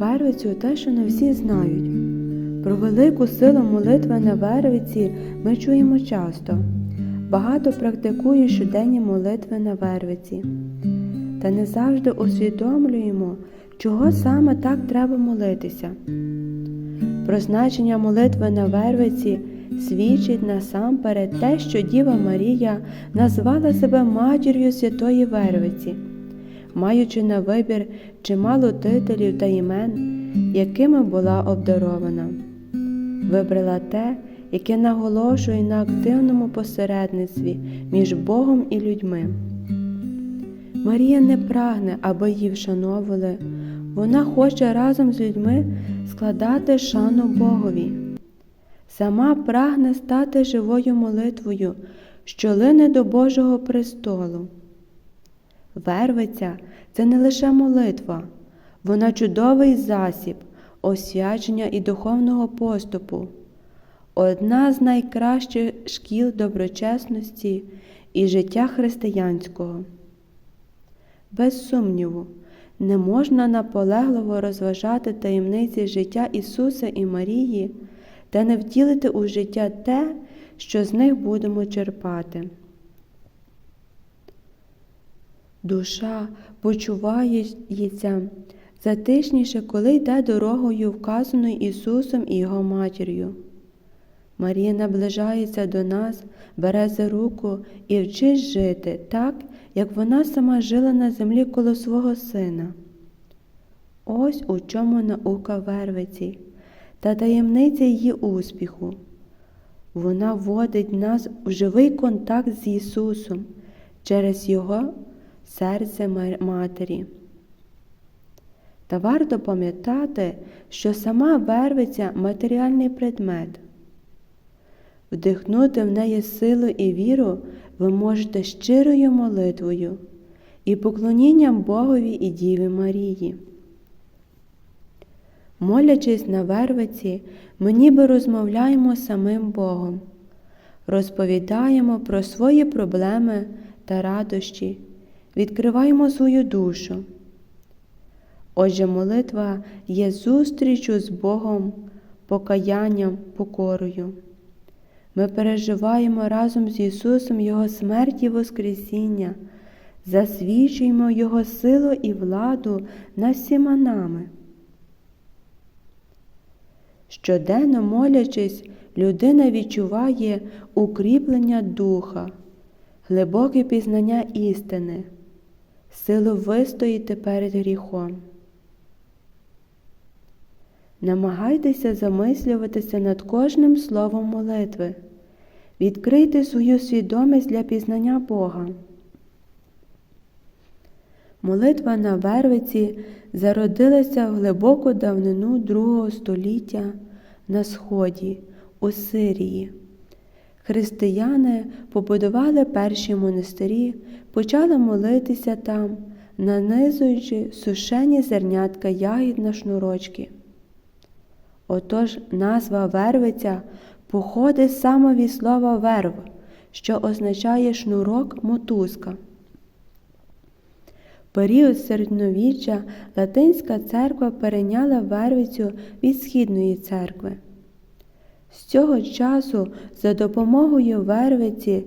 Вервицю те, що не всі знають. Про велику силу молитви на Вервиці ми чуємо часто. Багато практикує щоденні молитви на Вервиці. Та не завжди усвідомлюємо, чого саме так треба молитися. Про значення молитви на Вервиці свідчить насамперед те, що Діва Марія назвала себе матір'ю Святої Вервиці, маючи на вибір чимало титулів та імен, якими була обдарована. Вибрала те, яке наголошує на активному посередництві між Богом і людьми. Марія не прагне, аби її вшановували, вона хоче разом з людьми складати шану Богові. Сама прагне стати живою молитвою, що лине до Божого престолу. Вервиця це не лише молитва, вона чудовий засіб, освячення і духовного поступу, одна з найкращих шкіл доброчесності і життя християнського. Без сумніву, не можна наполегливо розважати таємниці життя Ісуса і Марії та не втілити у життя те, що з них будемо черпати. Душа почувається затишніше, коли йде дорогою, вказаною Ісусом і Його матір'ю. Марія наближається до нас, бере за руку і вчить жити так, як вона сама жила на землі коло свого сина. Ось у чому наука Вервиці та таємниця її успіху. Вона вводить нас у живий контакт з Ісусом через Його серце Матері. Та варто пам'ятати, що сама вервиця матеріальний предмет. Вдихнути в неї силу і віру ви можете щирою молитвою і поклонінням Богові і Діві Марії. Молячись на вервиці, ми ніби розмовляємо з самим Богом, розповідаємо про свої проблеми та радощі, відкриваємо свою душу. Отже, молитва є зустрічю з Богом, покаянням, покорою. Ми переживаємо разом з Ісусом Його смерть і Воскресіння, засвідчуємо Його силу і владу над всіма нами. Щоденно молячись, людина відчуває укріплення духа, глибоке пізнання істини, силу вистояти перед гріхом. Намагайтеся замислюватися над кожним словом молитви, відкрийте свою свідомість для пізнання Бога. Молитва на Вервиці зародилася в глибоку давнину другого століття на Сході, у Сирії. Християни побудували перші монастирі, почали молитися там, нанизуючи сушені зернятка ягід на шнурочки. Отож назва Вервиця походить саме від слова верв, що означає шнурок мотузка. В період середньовіччя Латинська церква перейняла Вервицю від Східної церкви. З цього часу, за допомогою Вервиці,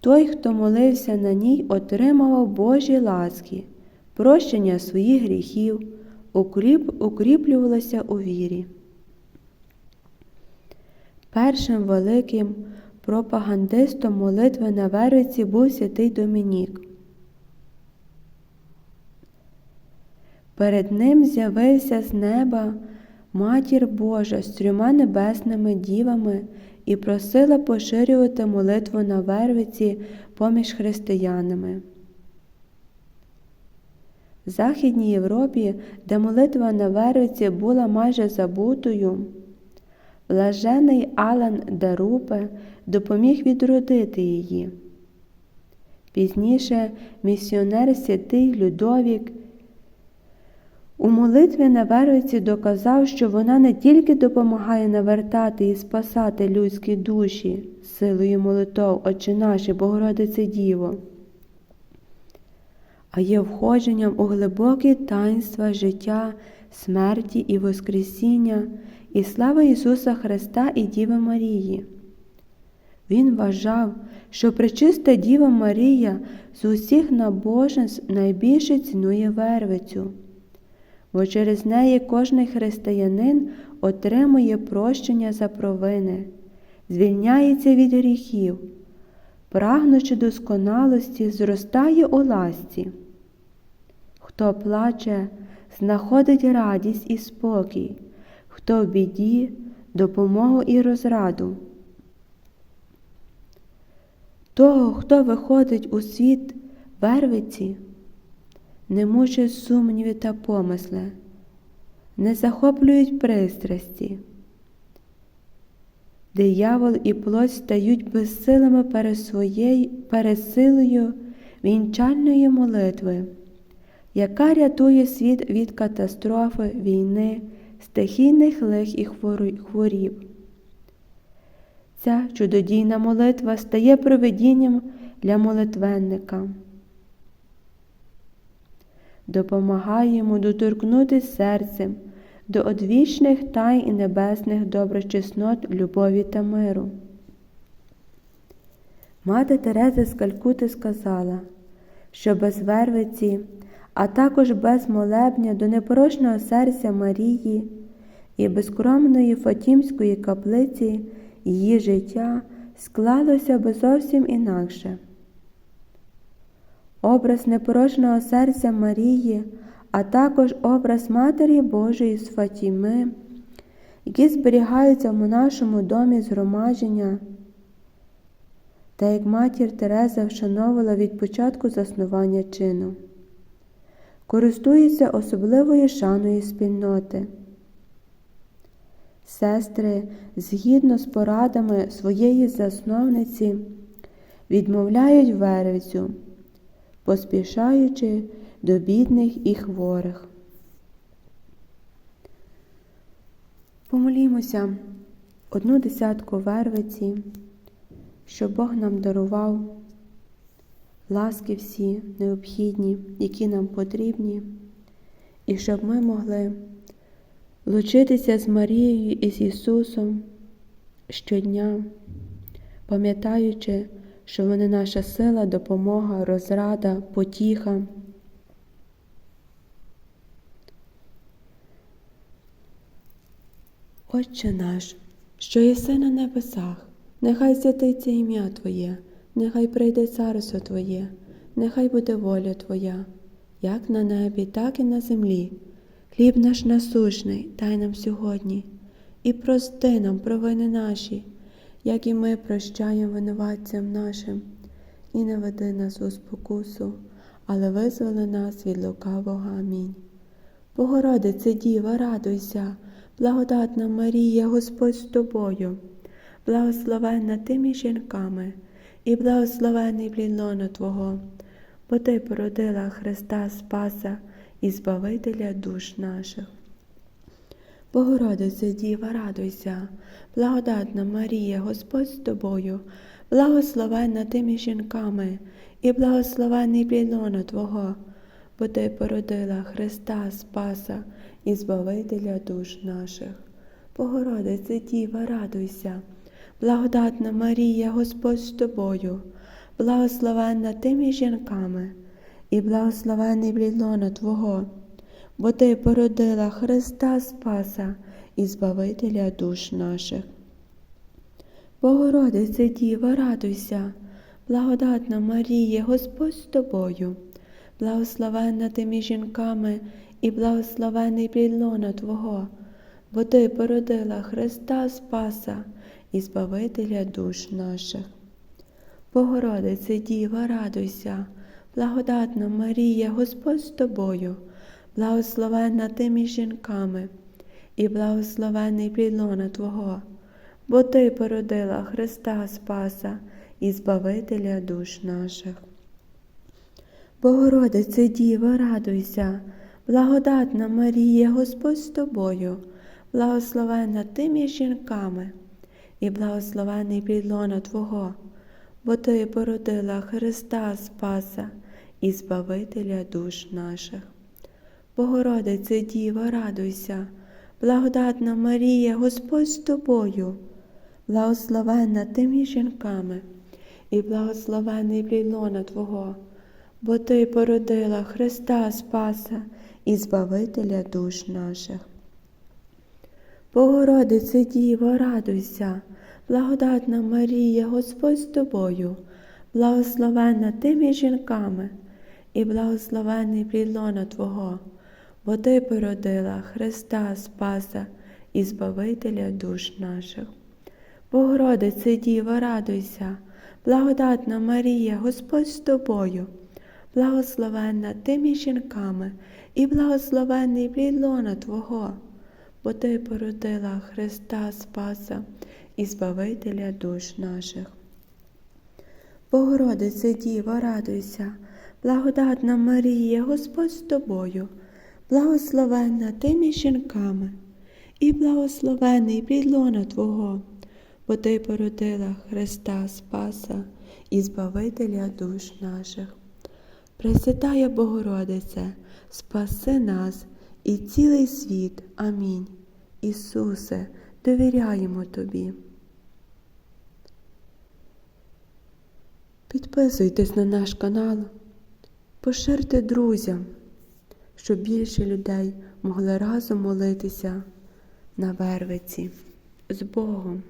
той, хто молився на ній, отримував Божі ласки, прощення своїх гріхів, укріп, укріплювалося у вірі. Першим великим пропагандистом молитви на Вервиці був святий Домінік. Перед ним з'явився з неба матір Божа з трьома небесними дівами і просила поширювати молитву на Вервиці поміж християнами. В Західній Європі, де молитва на Вервиці була майже забутою, блажений Алан Дарупе допоміг відродити її. Пізніше місіонер святий Людовік у молитві на Вервиці доказав, що вона не тільки допомагає навертати і спасати людські душі силою молитов Отче наші Богородице Діво, а є входженням у глибокі таїнства життя, смерті і Воскресіння, і слави Ісуса Христа і Діви Марії. Він вважав, що пречиста Діва Марія з усіх набоженств найбільше цінує вервицю, бо через неї кожний християнин отримує прощення за провини, звільняється від гріхів, прагнучи досконалості, зростає у ласті. Хто плаче, знаходить радість і спокій, хто в біді, допомогу і розраду. Того, хто виходить у світ вервиці, не мучать сумніви та помисли, не захоплюють пристрасті. Диявол і плоть стають безсилими перед, своєю, перед силою вінчальної молитви, яка рятує світ від катастрофи, війни, стихійних лих і хворіб. Ця чудодійна молитва стає проведінням для молитвенника, допомагає йому доторкнутися серцем до одвічних тай і небесних доброчеснот любові та миру. Мати Тереза з Калькути сказала, що без вервиці, а також без молебня до непорочного серця Марії і безкромної Фатімської каплиці її життя склалося би зовсім інакше. Образ непорочного серця Марії, а також образ Матері Божої з Фатіми, які зберігаються в нашому домі згромадження, та як матір Тереза вшановувала від початку заснування чину, користується особливою шаною спільноти. Сестри, згідно з порадами своєї засновниці, відмовляють вервицю, поспішаючи до бідних і хворих. Помолімося одну десятку вервиці, щоб Бог нам дарував ласки всі необхідні, які нам потрібні, і щоб ми могли лучитися з Марією і з Ісусом щодня, пам'ятаючи, що вони наша сила, допомога, розрада, потіха. Отче наш, що єси на небесах, нехай святиться ім'я Твоє, нехай прийде царство Твоє, нехай буде воля Твоя, як на небі, так і на землі. Хліб наш насущний, дай нам сьогодні, і прости нам провини наші, як і ми прощаємо винуватцям нашим, і не веди нас у спокусу, але визволи нас від лукавого. Амінь. Богородице Діва, радуйся, благодатна Марія, Господь з тобою, благословенна тими жінками, і благословений плід Твого, бо Ти породила Христа Спаса і Збавителя душ наших. Богородице Діва, радуйся, благодатна Марія, Господь з тобою, благословенна тими жінками, і благословений плід Твого, бо Ти породила Христа Спаса і Збавителя душ наших. Богородице Діва, радуйся, благодатна Марія, Господь з тобою, благословенна тими жінками, і благословений плід Твого, бо Ти породила Христа Спаса і Збавителя душ наших. Богородице Діва, радуйся, благодатна Марія, Господь з тобою, благословенна ти між жінками і благословений плідлона Твого, бо Ти породила Христа Спаса і Збавителя душ наших. Богородице Діва, радуйся, благодатна Марія, Господь з тобою, благословенна ти між жінками, і благословений плід лона Твого, бо Ти породила Христа Спаса і Збавителя душ наших. Богородице Діва, радуйся, благодатна Марія, Господь з тобою, благословенна ти між жінками, і благословений плід лона Твого, бо Ти породила Христа Спаса і Збавителя душ наших. Богородице Діва, радуйся, благодатна Марія, Господь з тобою, благословенна ти між жінками, і благословений плідлона Твого, бо Ти породила Христа Спаса і Збавителя душ наших. Богородице Діво, радуйся, благодатна Марія, Господь з тобою, благословенна ти між жінками, і благословений плідлона Твого, бо Ти породила Христа Спаса і Збавителя душ наших. Богородице Діво, радуйся, благодатна Марія, Господь з тобою, благословенна ти між жінками, і благословений плід лона Твого, бо Ти породила Христа Спаса і Збавителя душ наших. Богородице Діво, радуйся, благодатна Марія, Господь з тобою, благословенна ти між жінками, і благословений плід лона Твого, бо Ти породила Христа Спаса і Збавителя душ наших. Пресвятая Богородице, спаси нас і цілий світ. Амінь. Ісусе, довіряємо Тобі. Підписуйтесь на наш канал, поширте друзям, щоб більше людей могли разом молитися на Вервиці. З Богом!